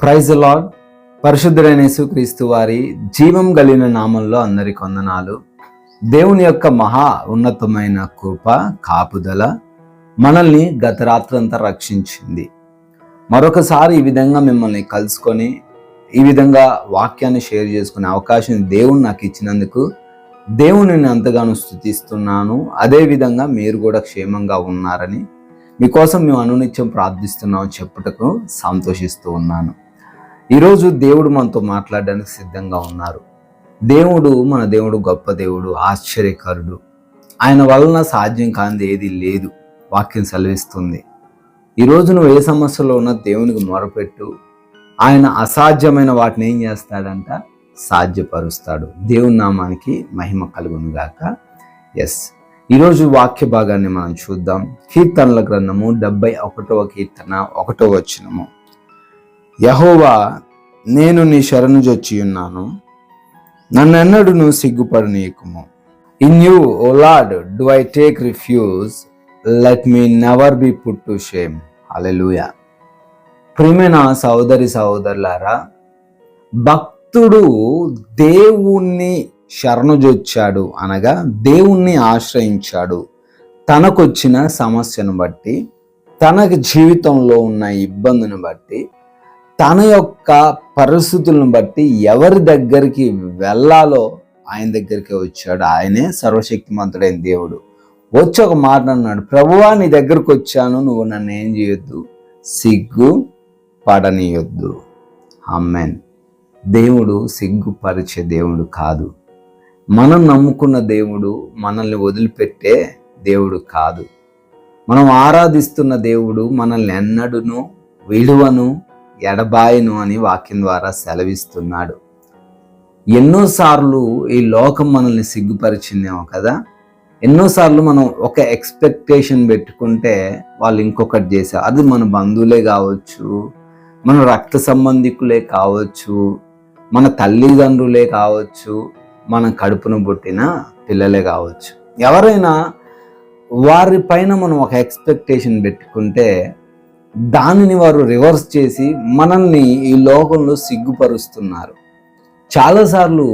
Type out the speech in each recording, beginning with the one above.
Praise lord పరిశుద్ధుడైన యేసుక్రీస్తు వారి జీవం కలిగిన నామంలో అందరి కొందనాలు దేవుని యొక్క మహా ఉన్నతమైన కృప కాపుదల మనల్ని గత రాత్రంతా రక్షించింది. మరొకసారి ఈ విధంగా మిమ్మల్ని కలుసుకొని ఈ విధంగా వాక్యాన్ని షేర్ చేసుకునే అవకాశం దేవుడు నాకు ఇచ్చినందుకు దేవుని అంతగానో స్థుతిస్తున్నాను అదే విధంగా మీరు కూడా క్షేమంగా ఉన్నారని మీకోసం మేము అనునిత్యం ప్రార్థిస్తున్నాం చెప్పుటకు సంతోషిస్తూ ఉన్నాను. ఈరోజు దేవుడు మనతో మాట్లాడడానికి సిద్ధంగా ఉన్నారు. దేవుడు మన దేవుడు గొప్ప దేవుడు ఆశ్చర్యకరుడు. ఆయన వలన సాధ్యం కానిది ఏది లేదు. వాక్యం సెలవిస్తుంది. ఈరోజు నువ్వు ఏ సమస్యలో ఉన్నా దేవునికి మొరపెట్టు. ఆయన అసాధ్యమైన వాటిని ఏం చేస్తాడంట? సాధ్యపరుస్తాడు. దేవుని నామానికి మహిమ కలుగును గాక ఎస్ ఈరోజు వాక్య భాగాన్ని మనం చూద్దాం. కీర్తనల గ్రంథము డెబ్బై ఒకటవ కీర్తన ఒకటో వచ్చినము యహోవా నేను నీ శరణు జొచ్చి ఉన్నాను. నన్నెన్నడును సిగ్గుపడనీయకుము. In you O Lord do I take refuge let me never be put to shame hallelujah ప్రియమైన సహోదరి సహోదరులారా భక్తుడు దేవుణ్ణి శరణుజొచ్చాడు అనగా దేవుణ్ణి ఆశ్రయించాడు. తనకొచ్చిన సమస్యను బట్టి తనకి జీవితంలో ఉన్న ఇబ్బందిని బట్టి తన యొక్క పరిస్థితులను బట్టి ఎవరి దగ్గరికి వెళ్ళాలో ఆయన దగ్గరికి వచ్చాడు. ఆయనే సర్వశక్తిమంతుడైన దేవుడు. వచ్చి ఒక మాట అన్నాడు ప్రభువా నీ దగ్గరకు వచ్చాను. నువ్వు నన్ను ఏం చేయొద్దు? సిగ్గు పడనీయొద్దు. అమ్మెన్ దేవుడు సిగ్గుపరిచే దేవుడు కాదు. మనం నమ్ముకున్న దేవుడు మనల్ని వదిలిపెట్టే దేవుడు కాదు. మనం ఆరాధిస్తున్న దేవుడు మనల్ని ఎన్నడును విలువను ఎడబాయను అని వాక్యం ద్వారా సెలవిస్తున్నాడు. ఎన్నోసార్లు ఈ లోకం మనల్ని సిగ్గుపరిచిందేమో కదా? ఎన్నోసార్లు మనం ఒక ఎక్స్పెక్టేషన్ పెట్టుకుంటే వాళ్ళు ఇంకొకటి చేశారు అది మన బంధువులే కావచ్చు మన రక్త సంబంధికులే కావచ్చు మన తల్లిదండ్రులే కావచ్చు మన కడుపును పుట్టిన పిల్లలే కావచ్చు. ఎవరైనా వారి పైన మనం ఒక ఎక్స్పెక్టేషన్ పెట్టుకుంటే దానిని వారు రివర్స్ చేసి మనల్ని ఈ లోకంలో సిగ్గుపరుస్తున్నారు. చాలాసార్లు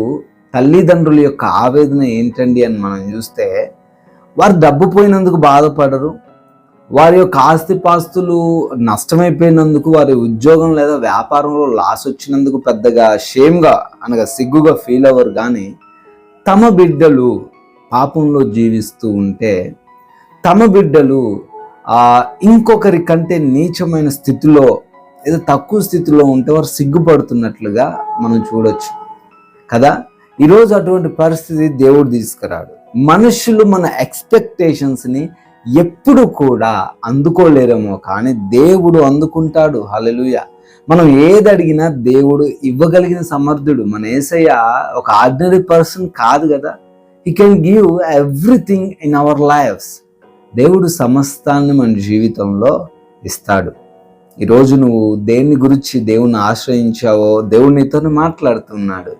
తల్లిదండ్రుల యొక్క ఆవేదన ఏంటండి అని మనం చూస్తే వారు డబ్బు పోయినందుకు బాధపడరు వారి యొక్క ఆస్తిపాస్తులు నష్టమైపోయినందుకు వారి ఉద్యోగం లేదా వ్యాపారంలో లాస్ వచ్చినందుకు పెద్దగా షేమ్గా అనగా సిగ్గుగా ఫీల్ అవ్వరు. కానీ తమ బిడ్డలు పాపంలో జీవిస్తూ ఉంటే తమ బిడ్డలు ఇంకొకరి కంటే నీచమైన స్థితిలో ఏదో తక్కువ స్థితిలో ఉంటే వారు సిగ్గుపడుతున్నట్లుగా మనం చూడొచ్చు. కదా? ఈరోజు అటువంటి పరిస్థితి దేవుడు తీసుకురాడు. మనుషులు మన ఎక్స్పెక్టేషన్స్ని ఎప్పుడు కూడా అందుకోలేరేమో కానీ దేవుడు అందుకుంటాడు. హలలుయ మనం ఏది అడిగినా దేవుడు ఇవ్వగలిగిన సమర్థుడు. మన ఏసయ్య ఒక ఆర్డినరీ పర్సన్ కాదు కదా. He can give everything in our lives దేవుడు సమస్తాన్ని మన జీవితంలో ఇస్తాడు. ఈరోజు నువ్వు దేన్ని గురించి దేవుని ఆశ్రయించావో దేవుడు నీతో మాట్లాడుతున్నాడు.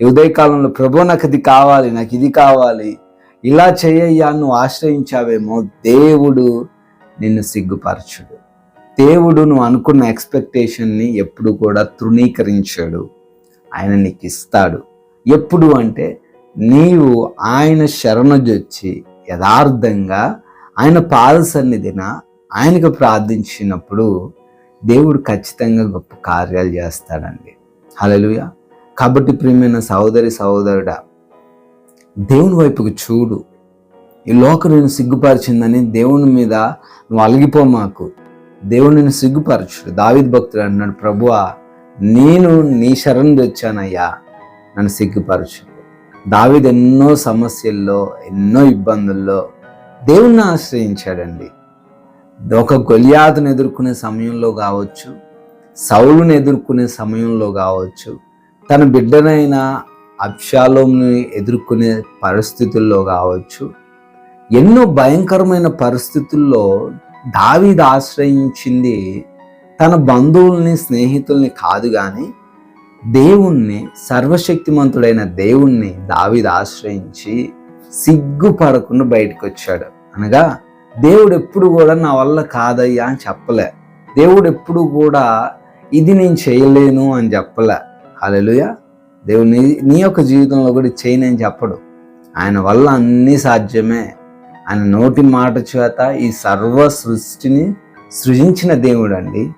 ఈ ఉదయకాలంలో ప్రభు నాకు ఇది కావాలి నాకు ఇది కావాలి. ఇలా చేయయ్యా నువ్వు ఆశ్రయించావేమో. దేవుడు నిన్ను సిగ్గుపరచుడు. దేవుడు నువ్వు అనుకున్న ఎక్స్పెక్టేషన్ని ఎప్పుడు కూడా తృణీకరించాడు. ఆయన నీకు ఇస్తాడు ఎప్పుడు అంటే నీవు ఆయన శరణొచ్చి యథార్థంగా ఆయన పాద సన్నిధిన ఆయనకు ప్రార్థించినప్పుడు దేవుడు ఖచ్చితంగా గొప్ప కార్యాలు చేస్తాడండి. హలలుయ కాబట్టి ప్రియమైన సహోదరి సహోదరుడా దేవుని వైపుకు చూడు. ఈ లోకం నేను సిగ్గుపరిచిందని దేవుని మీద నువ్వు అలిగిపో మాకు. దేవుడు నేను సిగ్గుపరచు దావిద్ భక్తుడు అన్నాడు ప్రభువా నేను నీ శరణ్ తెచ్చానయ్యా. నన్ను సిగ్గుపరచు. దావిద్ ఎన్నో సమస్యల్లో ఎన్నో ఇబ్బందుల్లో దేవుణ్ణి ఆశ్రయించాడండి. ఒక గొలియాతను ఎదుర్కొనే సమయంలో కావచ్చు సౌలును ఎదుర్కొనే సమయంలో కావచ్చు తన బిడ్డనైనా అప్షాలోని ఎదుర్కొనే పరిస్థితుల్లో కావచ్చు. ఎన్నో భయంకరమైన పరిస్థితుల్లో దావీద్ ఆశ్రయించింది తన బంధువుల్ని స్నేహితుల్ని కాదు కానీ దేవుణ్ణి సర్వశక్తిమంతుడైన దేవుణ్ణి దావీద్ ఆశ్రయించి సిగ్గుపడకుండా బయటకు వచ్చాడు అనగా దేవుడు ఎప్పుడు కూడా నా వల్ల కాదయ్యా అని చెప్పలే. దేవుడు ఎప్పుడు కూడా ఇది నేను చేయలేను అని చెప్పలే. హల్లెలూయ. దేవుడు నీ నీ యొక్క జీవితంలో కూడా చేయనని చెప్పడు. ఆయన వల్ల అన్నీ సాధ్యమే. ఆయన నోటి మాట చేత ఈ సర్వ సృష్టిని సృజించిన దేవుడు అండి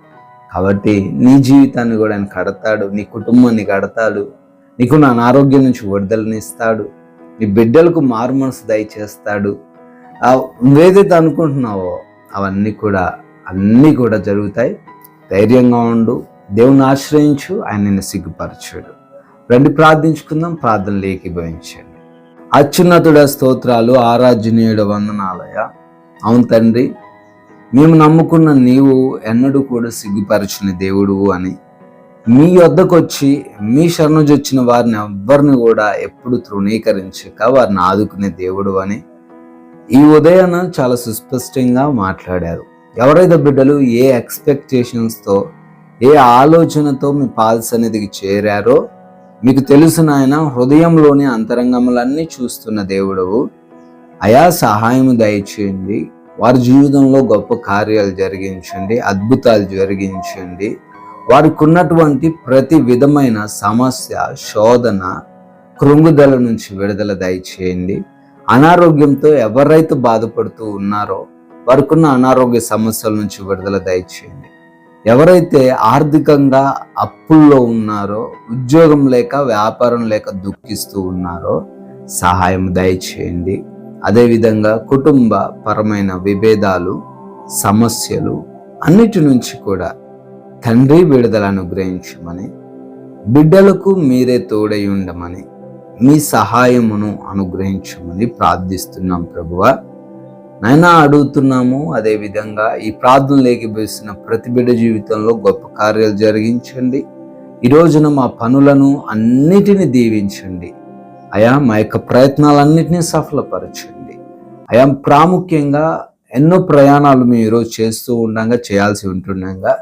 కాబట్టి నీ జీవితాన్ని కూడా ఆయన కడతాడు నీ కుటుంబాన్ని కడతాడు నీకు నా అనారోగ్యం నుంచి విడుదలనిస్తాడు నీ బిడ్డలకు మారు మనసు దయచేస్తాడు. ఆ నువ్వేదైతే అనుకుంటున్నావో అవన్నీ కూడా అన్నీ కూడా జరుగుతాయి. ధైర్యంగా ఉండు దేవుని ఆశ్రయించు ఆయన నిన్ను సిగ్గుపరచాడు. రండి ప్రార్థించుకుందాం ప్రార్థనలు ఏకీభవించండి అత్యున్నతుడ స్తోత్రాలు ఆరాధ్యనీయుడ వందనాలయ అవును తండ్రి మేము నమ్ముకున్న నీవు ఎన్నడూ కూడా సిగ్గుపరచిన దేవుడు అని. మీ వద్దకు వచ్చి మీ శరణుజొచ్చిన వారిని ఎవ్వరిని కూడా ఎప్పుడు తృణీకరించక వారిని ఆదుకునే దేవుడు అని. ఈ ఉదయాన చాలా సుస్పష్టంగా మాట్లాడారు. ఎవరైతే బిడ్డలు ఏ ఎక్స్పెక్టేషన్స్తో ఏ ఆలోచనతో మీ పాద సన్నిధికి చేరారో మీకు తెలుసు నాయన హృదయంలోని అంతరంగములన్నీ చూస్తున్న దేవుడవు. అయా సహాయము దయచేయండి. వారి జీవితంలో గొప్ప కార్యాలు జరిగించండి అద్భుతాలు జరిగించండి. వారికి ఉన్నటువంటి ప్రతి విధమైన సమస్య శోధన కృంగుదల నుంచి విడుదల దయచేయండి. అనారోగ్యంతో ఎవరైతే బాధపడుతూ ఉన్నారో వారికి ఉన్న అనారోగ్య సమస్యల నుంచి విడుదల దయచేయండి. ఎవరైతే ఆర్థికంగా అప్పుల్లో ఉన్నారో ఉద్యోగం లేక వ్యాపారం లేక దుఃఖిస్తూ ఉన్నారో సహాయం దయచేయండి. అదేవిధంగా కుటుంబ పరమైన విభేదాలు సమస్యలు అన్నిటి నుంచి కూడా తండ్రి విడుదల అనుగ్రహించమని బిడ్డలకు మీరే తోడై ఉండమని మీ సహాయమును అనుగ్రహించమని ప్రార్థిస్తున్నాం ప్రభువా. నైనా అడుగుతున్నాము అదేవిధంగా ఈ ప్రార్థన లేకపోసిన ప్రతి బిడ్డ జీవితంలో గొప్ప కార్యాలు జరిగించండి. ఈ రోజున మా పనులను అన్నిటినీ దీవించండి. అయా మా యొక్క ప్రయత్నాలన్నిటినీ సఫలపరచండి. అయా ప్రాముఖ్యంగా ఎన్నో ప్రయాణాలు మేము ఈరోజు చేస్తూ ఉండగా చేయాల్సి ఉంటుండగా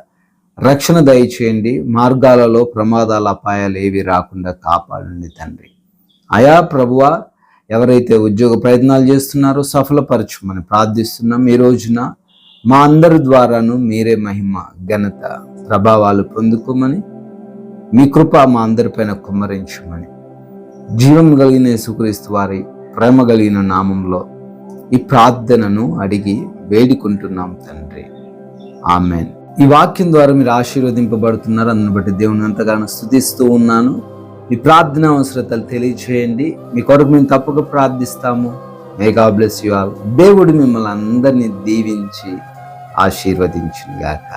రక్షణ దయచేయండి. మార్గాలలో ప్రమాదాల అపాయాలు ఏవి రాకుండా కాపాడండి తండ్రి. అయా ప్రభువా ఎవరైతే ఉద్యోగ ప్రయత్నాలు చేస్తున్నారో సఫలపరచమని ప్రార్థిస్తున్నాం ఈ రోజున మా అందరి ద్వారాను మీరే మహిమ ఘనత ప్రభావాలు పొందుకోమని మీ కృప మా అందరిపైన కుమ్మరించమని. జీవం కలిగిన యేసుక్రీస్తు వారి ప్రేమ కలిగిన నామంలో ఈ ప్రార్థనను అడిగి వేడుకుంటున్నాం తండ్రి. ఆమెన్. ఈ వాక్యం ద్వారా మీరు ఆశీర్వదింపబడుతున్నారు అందుని బట్టి దేవుని అంతగానో స్థుతిస్తూ ఉన్నాను. మీ ప్రార్థన అవసరతలు తెలియచేయండి. మీ కొరకు మేము తప్పక ప్రార్థిస్తాము. మే గా బ్లెస్ యు ఆల్ దేవుడు మిమ్మల్ని అందరినీ దీవించి ఆశీర్వదించుగాక